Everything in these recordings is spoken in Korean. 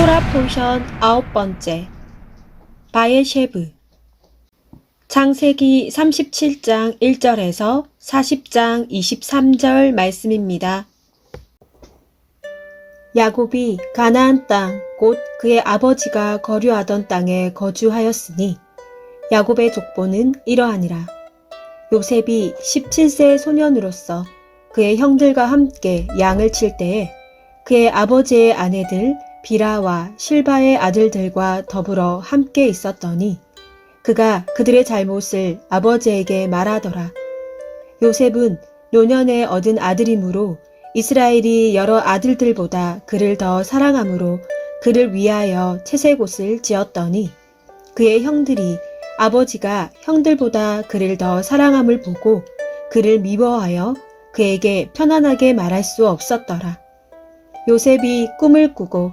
토라 포션 아홉 번째 바예셰브 창세기 37장 1절에서 40장 23절 말씀입니다. 야곱이 가나안 땅 곧 그의 아버지가 거류하던 땅에 거주하였으니 야곱의 족보는 이러하니라. 요셉이 17세 소년으로서 그의 형들과 함께 양을 칠 때에 그의 아버지의 아내들 비라와 실바의 아들들과 더불어 함께 있었더니 그가 그들의 잘못을 아버지에게 말하더라. 요셉은 노년에 얻은 아들이므로 이스라엘이 여러 아들들보다 그를 더 사랑하므로 그를 위하여 채색옷을 지었더니 그의 형들이 아버지가 형들보다 그를 더 사랑함을 보고 그를 미워하여 그에게 편안하게 말할 수 없었더라. 요셉이 꿈을 꾸고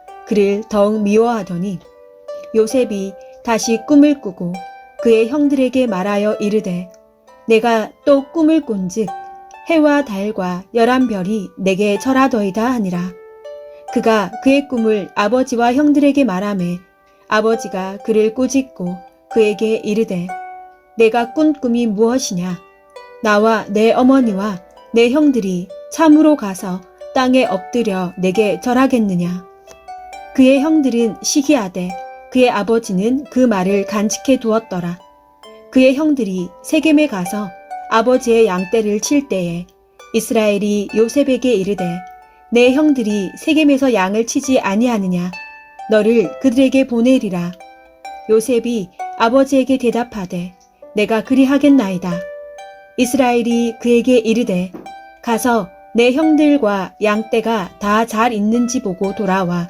그를 더욱 미워하더니 요셉이 다시 꿈을 꾸고 그의 형들에게 말하여 이르되 내가 또 꿈을 꾼즉 해와 달과 열한 별이 내게 절하더이다 하니라. 그가 그의 꿈을 아버지와 형들에게 말하매 아버지가 그를 꾸짖고 그에게 이르되 내가 꾼 꿈이 무엇이냐? 나와 내 어머니와 내 형들이 참으로 가서 땅에 엎드려 내게 절하겠느냐 그의 형들은 시기하되 그의 아버지는 그 말을 간직해 두었더라. 그의 형들이 세겜에 가서 아버지의 양떼를 칠 때에 이스라엘이 요셉에게 이르되 내 형들이 세겜에서 양을 치지 아니하느냐? 너를 그들에게 보내리라. 요셉이 아버지에게 대답하되 내가 그리하겠나이다. 이스라엘이 그에게 이르되 가서 내 형들과 양떼가 다 잘 있는지 보고 돌아와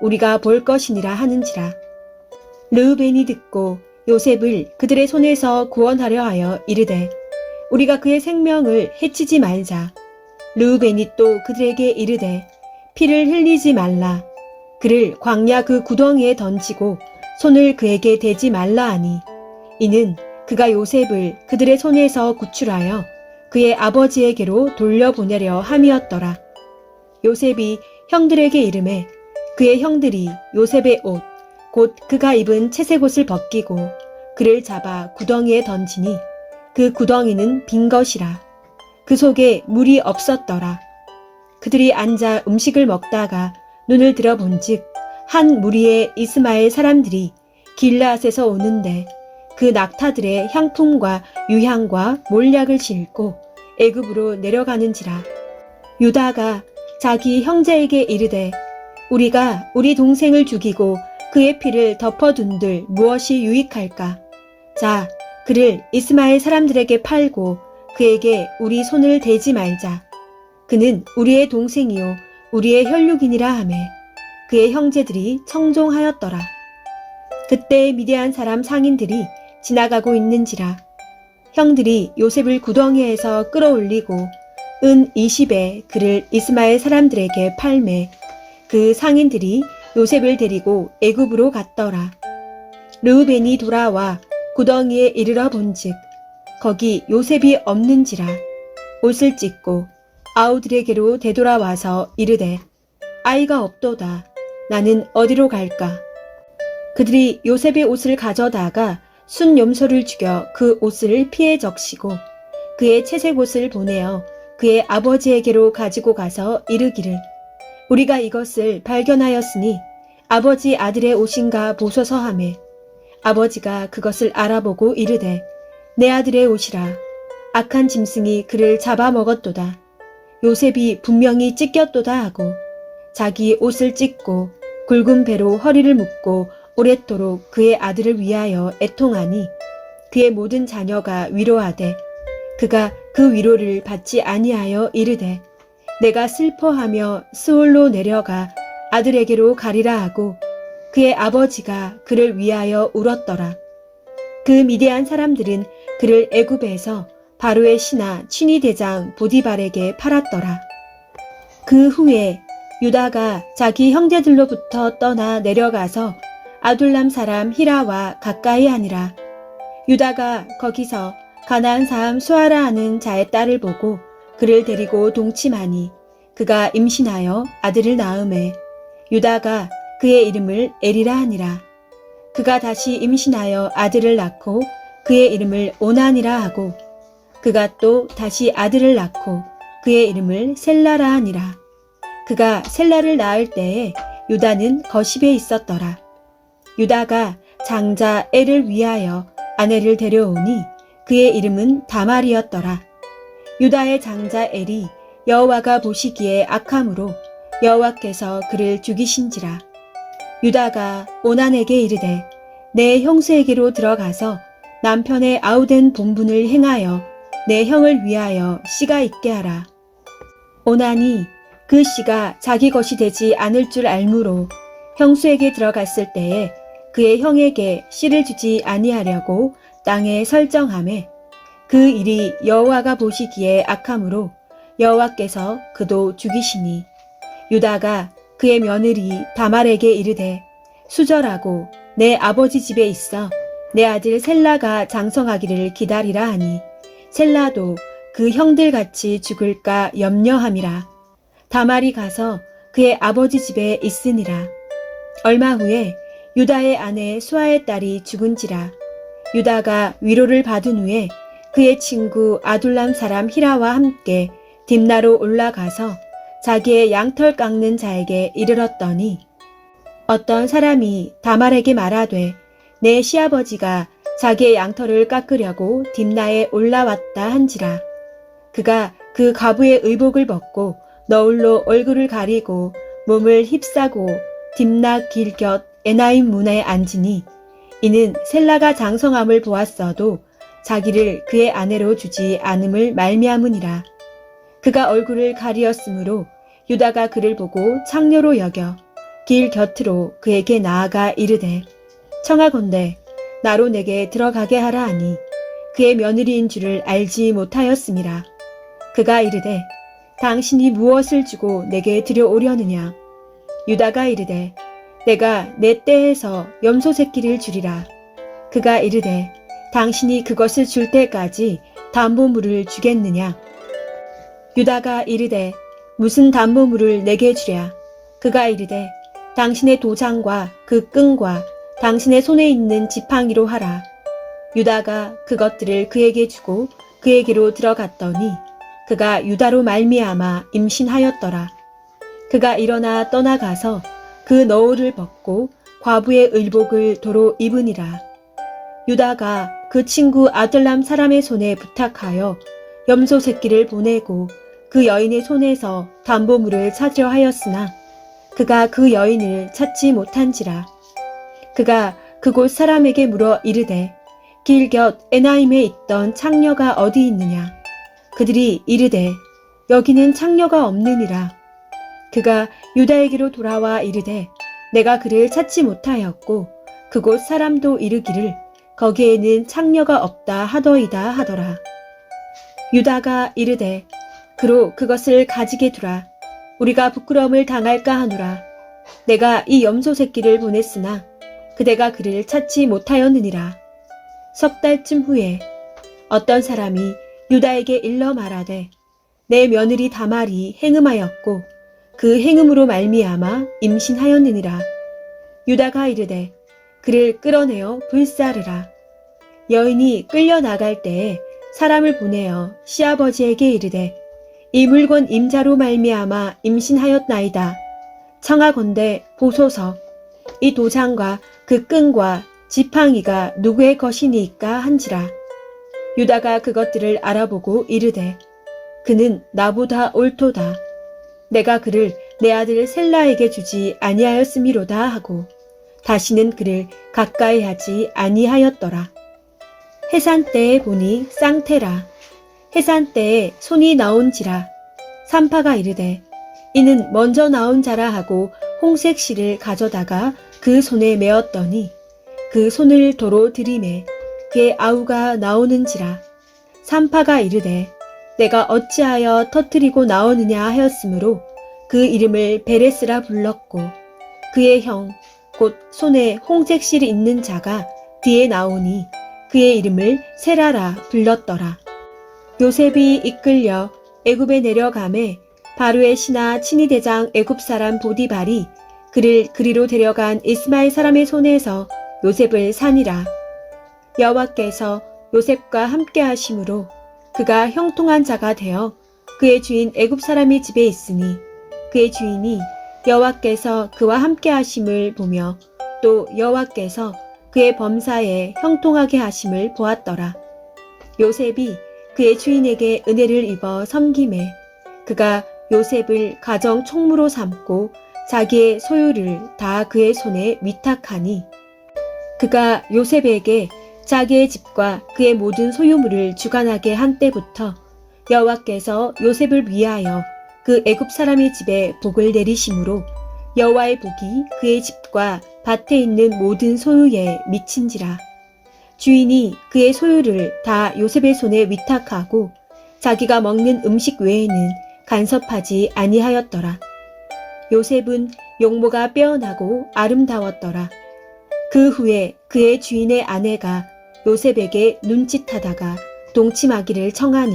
우리가 볼 것이니라 하는지라. 르우벤이 듣고 요셉을 그들의 손에서 구원하려 하여 이르되 우리가 그의 생명을 해치지 말자. 르우벤이 또 그들에게 이르되 피를 흘리지 말라. 그를 광야 그 구덩이에 던지고 손을 그에게 대지 말라 하니 이는 그가 요셉을 그들의 손에서 구출하여 그의 아버지에게로 돌려보내려 함이었더라. 요셉이 형들에게 이름해 그의 형들이 요셉의 옷, 곧 그가 입은 채색 옷을 벗기고 그를 잡아 구덩이에 던지니 그 구덩이는 빈 것이라. 그 속에 물이 없었더라. 그들이 앉아 음식을 먹다가 눈을 들어본즉 한 무리의 이스마엘 사람들이 길라앗에서 오는데 그 낙타들의 향품과 유향과 몰약을 싣고 애굽으로 내려가는지라. 유다가 자기 형제에게 이르되 우리가 우리 동생을 죽이고 그의 피를 덮어둔들 무엇이 유익할까? 자, 그를 이스마엘 사람들에게 팔고 그에게 우리 손을 대지 말자. 그는 우리의 동생이요 우리의 혈육이니라 하매 그의 형제들이 청종하였더라. 그때 미디안 사람 상인들이 지나가고 있는지라 형들이 요셉을 구덩이에서 끌어올리고 은 20에 그를 이스마엘 사람들에게 팔매 그 상인들이 요셉을 데리고 애굽으로 갔더라. 르우벤이 돌아와 구덩이에 이르러 본즉 거기 요셉이 없는지라 옷을 찢고 아우들에게로 되돌아와서 이르되 아이가 없도다. 나는 어디로 갈까? 그들이 요셉의 옷을 가져다가 순 염소를 죽여 그 옷을 피해 적시고 그의 채색 옷을 보내어 그의 아버지에게로 가지고 가서 이르기를 우리가 이것을 발견하였으니 아버지 아들의 옷인가 보소서 하매 아버지가 그것을 알아보고 이르되 내 아들의 옷이라. 악한 짐승이 그를 잡아먹었도다. 요셉이 분명히 찢겼도다 하고 자기 옷을 찢고 굵은 배로 허리를 묶고 오랫도록 그의 아들을 위하여 애통하니 그의 모든 자녀가 위로하되 그가 그 위로를 받지 아니하여 이르되 내가 슬퍼하며 스올로 내려가 아들에게로 가리라 하고 그의 아버지가 그를 위하여 울었더라. 그 미대한 사람들은 그를 애굽에서 바로의 신하 친위 대장 보디발에게 팔았더라. 그 후에 유다가 자기 형제들로부터 떠나 내려가서 아둘람 사람 히라와 가까이 하니라. 유다가 거기서 가나안 사람 수아라 하는 자의 딸을 보고 그를 데리고 동침하니 그가 임신하여 아들을 낳음에 유다가 그의 이름을 에리라 하니라. 그가 다시 임신하여 아들을 낳고 그의 이름을 오난이라 하고 그가 또 다시 아들을 낳고 그의 이름을 셀라라 하니라. 그가 셀라를 낳을 때에 유다는 거십에 있었더라. 유다가 장자 엘을 위하여 아내를 데려오니 그의 이름은 다말이었더라. 유다의 장자 엘이 여호와가 보시기에 악함으로 여호와께서 그를 죽이신지라. 유다가 오난에게 이르되 내 형수에게로 들어가서 남편의 아우된 본분을 행하여 내 형을 위하여 씨가 있게 하라. 오난이 그 씨가 자기 것이 되지 않을 줄 알므로 형수에게 들어갔을 때에 그의 형에게 씨를 주지 아니하려고 땅에 설정함에 그 일이 여호와가 보시기에 악함으로 여호와께서 그도 죽이시니 유다가 그의 며느리 다말에게 이르되 수절하고 내 아버지 집에 있어 내 아들 셀라가 장성하기를 기다리라 하니 셀라도 그 형들 같이 죽을까 염려함이라. 다말이 가서 그의 아버지 집에 있으니라. 얼마 후에 유다의 아내 수아의 딸이 죽은지라. 유다가 위로를 받은 후에 그의 친구 아둘람 사람 히라와 함께 딥나로 올라가서 자기의 양털 깎는 자에게 이르렀더니 어떤 사람이 다말에게 말하되 내 시아버지가 자기의 양털을 깎으려고 딥나에 올라왔다 한지라. 그가 그 가부의 의복을 벗고 너울로 얼굴을 가리고 몸을 휩싸고 딥나 길곁 에나임 문에 앉으니 이는 셀라가 장성함을 보았어도 자기를 그의 아내로 주지 않음을 말미암으니라. 그가 얼굴을 가리었으므로 유다가 그를 보고 창녀로 여겨 길 곁으로 그에게 나아가 이르되 청하건대 나로 내게 들어가게 하라 하니 그의 며느리인 줄을 알지 못하였음이라. 그가 이르되 당신이 무엇을 주고 내게 들여오려느냐? 유다가 이르되 내가 내 떼에서 염소 새끼를 주리라. 그가 이르되 당신이 그것을 줄 때까지 담보물을 주겠느냐? 유다가 이르되 무슨 담보물을 내게 주랴? 그가 이르되 당신의 도장과 그 끈과 당신의 손에 있는 지팡이로 하라. 유다가 그것들을 그에게 주고 그에게로 들어갔더니 그가 유다로 말미암아 임신하였더라. 그가 일어나 떠나가서 그 너울을 벗고 과부의 의복을 도로 입으니라. 유다가 그 친구 아들람 사람의 손에 부탁하여 염소 새끼를 보내고 그 여인의 손에서 담보물을 찾으려 하였으나 그가 그 여인을 찾지 못한지라. 그가 그곳 사람에게 물어 이르되 길곁 에나임에 있던 창녀가 어디 있느냐. 그들이 이르되 여기는 창녀가 없느니라. 그가 유다에게로 돌아와 이르되 내가 그를 찾지 못하였고 그곳 사람도 이르기를 거기에는 창녀가 없다 하더이다 하더라. 유다가 이르되 그로 그것을 가지게 두라. 우리가 부끄러움을 당할까 하노라. 내가 이 염소 새끼를 보냈으나 그대가 그를 찾지 못하였느니라. 석 달쯤 후에 어떤 사람이 유다에게 일러 말하되 내 며느리 다말이 행음하였고 그 행음으로 말미암아 임신하였느니라. 유다가 이르되 그를 끌어내어 불사르라. 여인이 끌려 나갈 때에 사람을 보내어 시아버지에게 이르되 이 물건 임자로 말미암아 임신하였나이다. 청하건대 보소서 이 도장과 그 끈과 지팡이가 누구의 것이니까 한지라. 유다가 그것들을 알아보고 이르되 그는 나보다 옳도다. 내가 그를 내 아들 셀라에게 주지 아니하였음이로다 하고 다시는 그를 가까이 하지 아니하였더라. 해산 때에 보니 쌍태라. 해산 때에 손이 나온지라. 산파가 이르되 이는 먼저 나온 자라 하고 홍색 실을 가져다가 그 손에 메었더니 그 손을 도로 들이매 그의 아우가 나오는지라. 산파가 이르되 내가 어찌하여 터뜨리고 나오느냐 하였으므로 그 이름을 베레스라 불렀고 그의 형 곧 손에 홍색 실이 있는 자가 뒤에 나오니 그의 이름을 세라라 불렀더라. 요셉이 이끌려 애굽에 내려가매 바로의 신하 친위 대장 애굽 사람 보디발이 그를 그리로 데려간 이스마엘 사람의 손에서 요셉을 산이라. 여호와께서 요셉과 함께 하심으로 그가 형통한 자가 되어 그의 주인 애굽 사람의 집에 있으니 그의 주인이 여호와께서 그와 함께 하심을 보며 또 여호와께서 그의 범사에 형통하게 하심을 보았더라. 요셉이 그의 주인에게 은혜를 입어 섬김에 그가 요셉을 가정 총무로 삼고 자기의 소유를 다 그의 손에 위탁하니 그가 요셉에게 자기의 집과 그의 모든 소유물을 주관하게 한 때부터 여호와께서 요셉을 위하여 그 애굽 사람의 집에 복을 내리심으로 여호와의 복이 그의 집과 밭에 있는 모든 소유에 미친지라. 주인이 그의 소유를 다 요셉의 손에 위탁하고 자기가 먹는 음식 외에는 간섭하지 아니하였더라. 요셉은 용모가 빼어나고 아름다웠더라. 그 후에 그의 주인의 아내가 요셉에게 눈짓하다가 동침하기를 청하니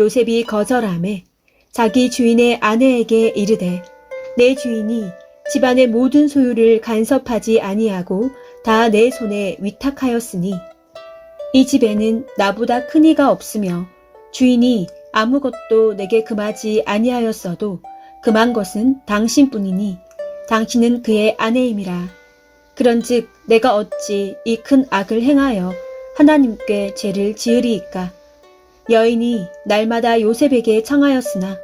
요셉이 거절함에 자기 주인의 아내에게 이르되 내 주인이 집안의 모든 소유를 간섭하지 아니하고 다 내 손에 위탁하였으니 이 집에는 나보다 큰 이가 없으며 주인이 아무것도 내게 금하지 아니하였어도 금한 것은 당신뿐이니 당신은 그의 아내임이라. 그런즉 내가 어찌 이 큰 악을 행하여 하나님께 죄를 지으리이까? 여인이 날마다 요셉에게 청하였으나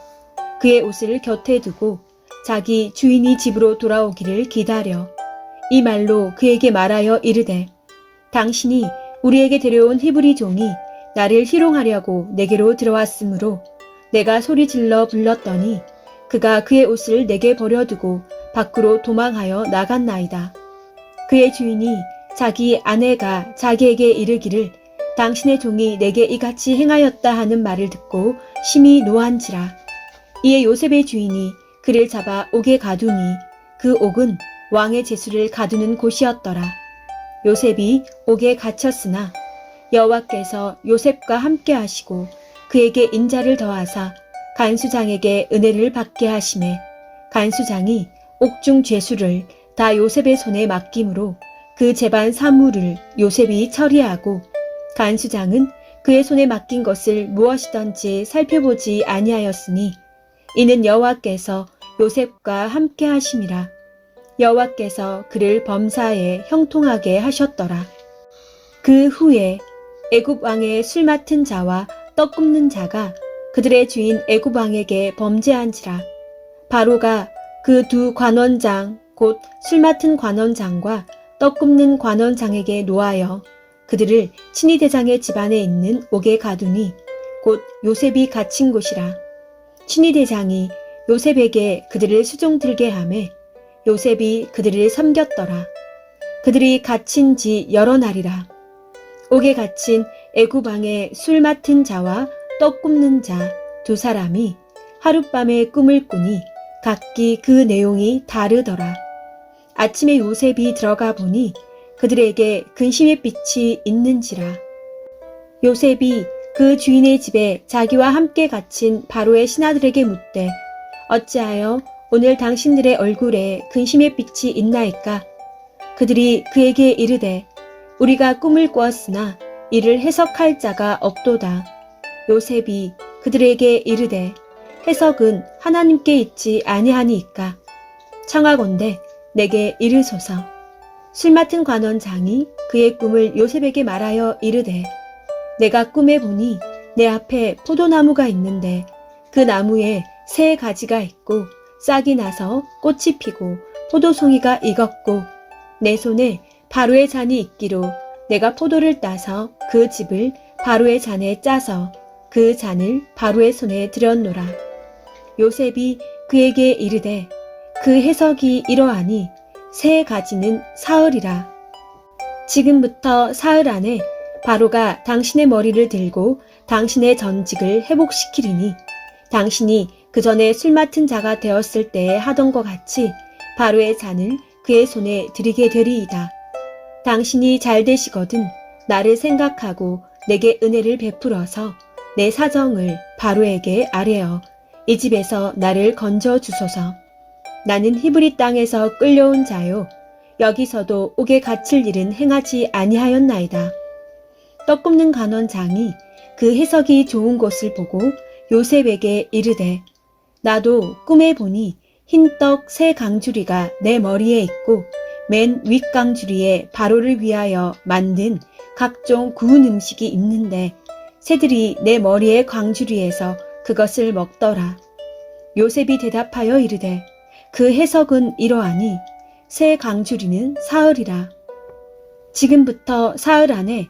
그의 옷을 곁에 두고 자기 주인이 집으로 돌아오기를 기다려 이 말로 그에게 말하여 이르되 당신이 우리에게 데려온 히브리 종이 나를 희롱하려고 내게로 들어왔으므로 내가 소리 질러 불렀더니 그가 그의 옷을 내게 버려두고 밖으로 도망하여 나갔나이다. 그의 주인이 자기 아내가 자기에게 이르기를 당신의 종이 내게 이같이 행하였다 하는 말을 듣고 심히 노한지라. 이에 요셉의 주인이 그를 잡아 옥에 가두니 그 옥은 왕의 제수를 가두는 곳이었더라. 요셉이 옥에 갇혔으나 여호와께서 요셉과 함께 하시고 그에게 인자를 더하사 간수장에게 은혜를 받게 하심에 간수장이 옥중 죄수를 다 요셉의 손에 맡김으로 그 재반 사물을 요셉이 처리하고 간수장은 그의 손에 맡긴 것을 무엇이든지 살펴보지 아니하였으니 이는 여호와께서 요셉과 함께 하심이라. 여호와께서 그를 범사에 형통하게 하셨더라. 그 후에 애굽 왕의 술 맡은 자와 떡 굽는 자가 그들의 주인 애굽 왕에게 범죄한지라. 바로가 그 두 관원장 곧 술 맡은 관원장과 떡 굽는 관원장에게 노하여 그들을 친위 대장의 집안에 있는 옥에 가두니 곧 요셉이 갇힌 곳이라 친위 대장이 요셉에게 그들을 수종 들게 하매 요셉이 그들을 섬겼더라 그들이 갇힌 지 여러 날이라 옥에 갇힌 왕의 술 맡은 자와 떡 굽는 자 두 사람이 하룻밤에 꿈을 꾸니 각기 그 내용이 다르더라. 아침에 요셉이 들어가 보니 그들에게 근심의 빛이 있는지라. 요셉이 그 주인의 집에 자기와 함께 갇힌 바로의 신하들에게 묻되 어찌하여 오늘 당신들의 얼굴에 근심의 빛이 있나이까? 그들이 그에게 이르되 우리가 꿈을 꾸었으나 이를 해석할 자가 없도다. 요셉이 그들에게 이르되 해석은 하나님께 있지 아니하니이까 청하건대 내게 이르소서 술 맡은 관원장이 그의 꿈을 요셉에게 말하여 이르되 내가 꿈에 보니 내 앞에 포도나무가 있는데 그 나무에 새 가지가 있고 싹이 나서 꽃이 피고 포도송이가 익었고 내 손에 바로의 잔이 있기로 내가 포도를 따서 그 집을 바로의 잔에 짜서 그 잔을 바로의 손에 들였노라. 요셉이 그에게 이르되 그 해석이 이러하니 새 가지는 사흘이라. 지금부터 사흘 안에 바로가 당신의 머리를 들고 당신의 전직을 회복시키리니 당신이 그 전에 술 맡은 자가 되었을 때에 하던 것 같이 바로의 잔을 그의 손에 드리게 되리이다. 당신이 잘 되시거든 나를 생각하고 내게 은혜를 베풀어서 내 사정을 바로에게 아뢰어 이 집에서 나를 건져 주소서. 나는 히브리 땅에서 끌려온 자요. 여기서도 옥에 갇힐 일은 행하지 아니하였나이다. 떡 굽는 간원장이 그 해석이 좋은 것을 보고 요셉에게 이르되 나도 꿈에 보니 흰떡 새 강주리가 내 머리에 있고 맨 윗강주리에 바로를 위하여 만든 각종 구운 음식이 있는데 새들이 내 머리의 광주리에서 그것을 먹더라. 요셉이 대답하여 이르되 그 해석은 이러하니 새 강주리는 사흘이라. 지금부터 사흘 안에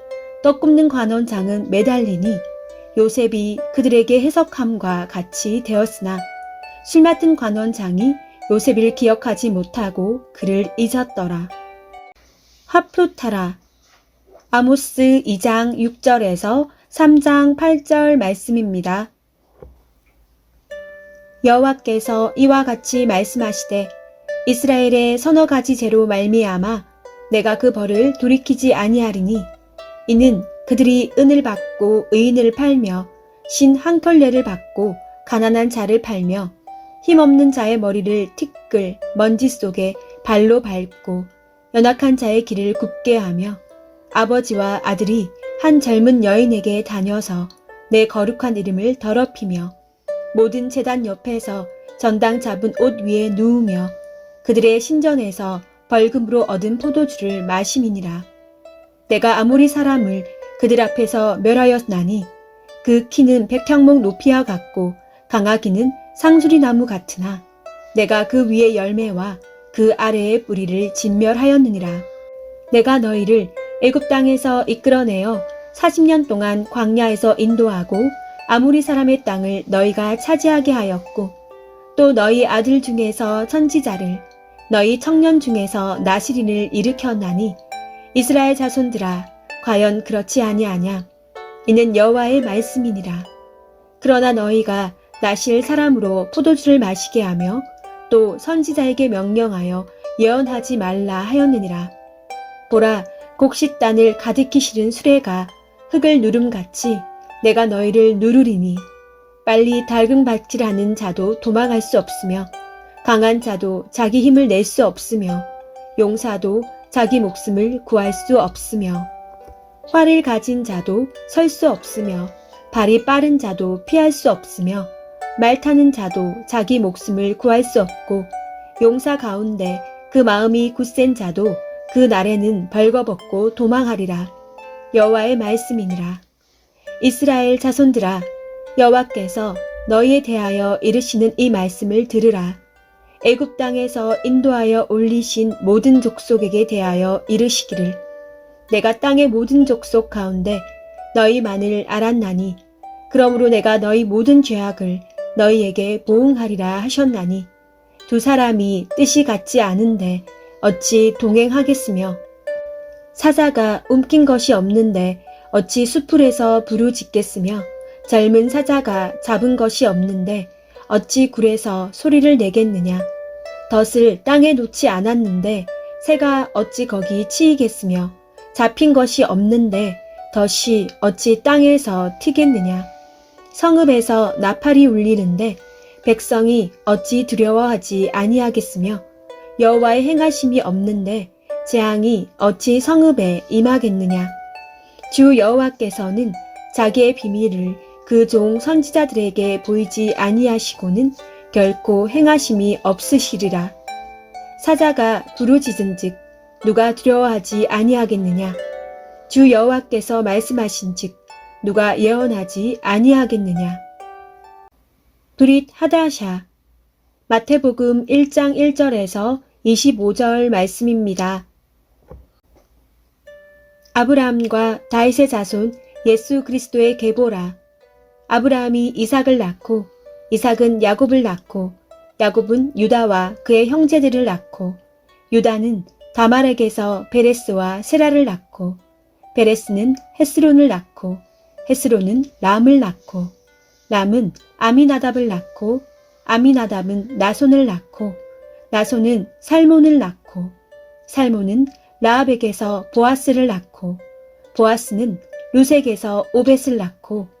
떡 굽는 관원장은 매달리니 요셉이 그들에게 해석함과 같이 되었으나 술 맡은 관원장이 요셉을 기억하지 못하고 그를 잊었더라. 하프타라 아모스 2장 6절에서 3장 8절 말씀입니다. 여호와께서 이와 같이 말씀하시되 이스라엘의 서너 가지 죄로 말미암아 내가 그 벌을 돌이키지 아니하리니 이는 그들이 은을 받고 의인을 팔며 신한 켤레를 받고 가난한 자를 팔며 힘없는 자의 머리를 티끌 먼지 속에 발로 밟고 연약한 자의 길을 굽게 하며 아버지와 아들이 한 젊은 여인에게 다녀서 내 거룩한 이름을 더럽히며 모든 재단 옆에서 전당 잡은 옷 위에 누우며 그들의 신전에서 벌금으로 얻은 포도주를 마심이니라. 내가 아무리 사람을 그들 앞에서 멸하였나니 그 키는 백향목 높이와 같고 강하기는 상수리 나무 같으나 내가 그 위의 열매와 그 아래의 뿌리를 진멸하였느니라. 내가 너희를 애굽 땅에서 이끌어내어 40년 동안 광야에서 인도하고 아무리 사람의 땅을 너희가 차지하게 하였고 또 너희 아들 중에서 천지자를 너희 청년 중에서 나시린을 일으켰나니 이스라엘 자손들아 과연 그렇지 아니하냐 이는 여호와의 말씀이니라. 그러나 너희가 나실 사람으로 포도주를 마시게 하며 또 선지자에게 명령하여 예언하지 말라 하였느니라. 보라, 곡식 단을 가득히 실은 수레가 흙을 누름같이 내가 너희를 누르리니 빨리 달금박질하는 자도 도망할 수 없으며 강한 자도 자기 힘을 낼 수 없으며 용사도 자기 목숨을 구할 수 없으며 활을 가진 자도 설 수 없으며 발이 빠른 자도 피할 수 없으며 말 타는 자도 자기 목숨을 구할 수 없고 용사 가운데 그 마음이 굳센 자도 그 날에는 벌거벗고 도망하리라. 여호와의 말씀이니라. 이스라엘 자손들아 여호와께서 너희에 대하여 이르시는 이 말씀을 들으라 애굽 땅에서 인도하여 올리신 모든 족속에게 대하여 이르시기를 내가 땅의 모든 족속 가운데 너희만을 알았나니 그러므로 내가 너희 모든 죄악을 너희에게 보응하리라 하셨나니 두 사람이 뜻이 같지 않은데 어찌 동행하겠으며? 사자가 움킨 것이 없는데 어찌 수풀에서 부르짖겠으며? 젊은 사자가 잡은 것이 없는데 어찌 굴에서 소리를 내겠느냐? 덫을 땅에 놓지 않았는데 새가 어찌 거기 치이겠으며 잡힌 것이 없는데 덫이 어찌 땅에서 튀겠느냐? 성읍에서 나팔이 울리는데 백성이 어찌 두려워하지 아니하겠으며 여호와의 행하심이 없는데 재앙이 어찌 성읍에 임하겠느냐? 주 여호와께서는 자기의 비밀을 그 종 선지자들에게 보이지 아니하시고는 결코 행하심이 없으시리라 사자가 부르짖은즉 누가 두려워하지 아니하겠느냐 주 여호와께서 말씀하신즉 누가 예언하지 아니하겠느냐 브릿 하다샤 마태복음 1장 1절에서 25절 말씀입니다. 아브라함과 다윗의 자손 예수 그리스도의 계보라. 아브라함이 이삭을 낳고 이삭은 야곱을 낳고 야곱은 유다와 그의 형제들을 낳고 유다는 다말에게서 베레스와 세라를 낳고 베레스는 헤스론을 낳고 헤스론은 람을 낳고 람은 아미나답을 낳고 아미나답은 나손을 낳고 나손은 살몬을 낳고 살몬은 라합에게서 보아스를 낳고 보아스는 루색에서 오벳을 낳고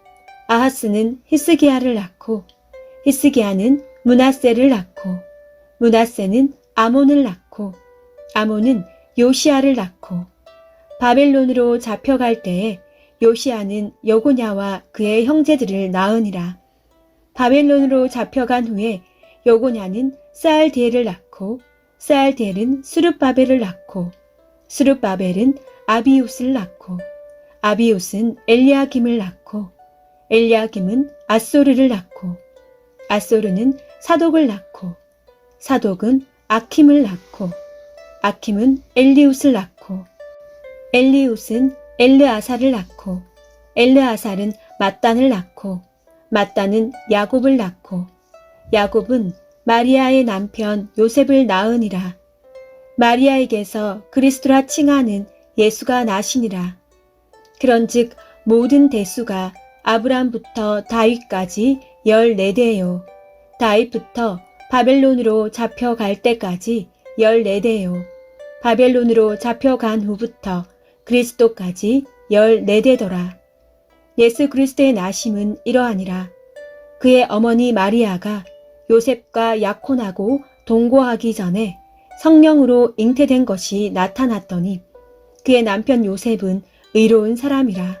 아하스는 히스기야를 낳고 히스기야는 문하세를 낳고 문하세는 아몬을 낳고 아몬은 요시아를 낳고 바벨론으로 잡혀갈 때에 요시아는 여고냐와 그의 형제들을 낳으니라. 바벨론으로 잡혀간 후에 여고냐는 사알디엘을 낳고 사알디엘은 수르바벨을 낳고 수르바벨은 아비웃을 낳고 아비웃은 엘리야김을 낳고 엘리야김은 아소르를 낳고 아소르는 사독을 낳고 사독은 아킴을 낳고 아킴은 엘리웃을 낳고 엘리웃은 엘르아사를 낳고 엘르아살은 맞단을 낳고 맞단은 야곱을 낳고 야곱은 마리아의 남편 요셉을 낳으니라. 마리아에게서 그리스도라 칭하는 예수가 나시니라. 그런즉 모든 대수가 아브람부터 다윗까지 열네대요 다윗부터 바벨론으로 잡혀갈 때까지 열네대요 바벨론으로 잡혀간 후부터 그리스도까지 열네대더라. 예수 그리스도의 나심은 이러하니라. 그의 어머니 마리아가 요셉과 약혼하고 동거하기 전에 성령으로 잉태된 것이 나타났더니 그의 남편 요셉은 의로운 사람이라.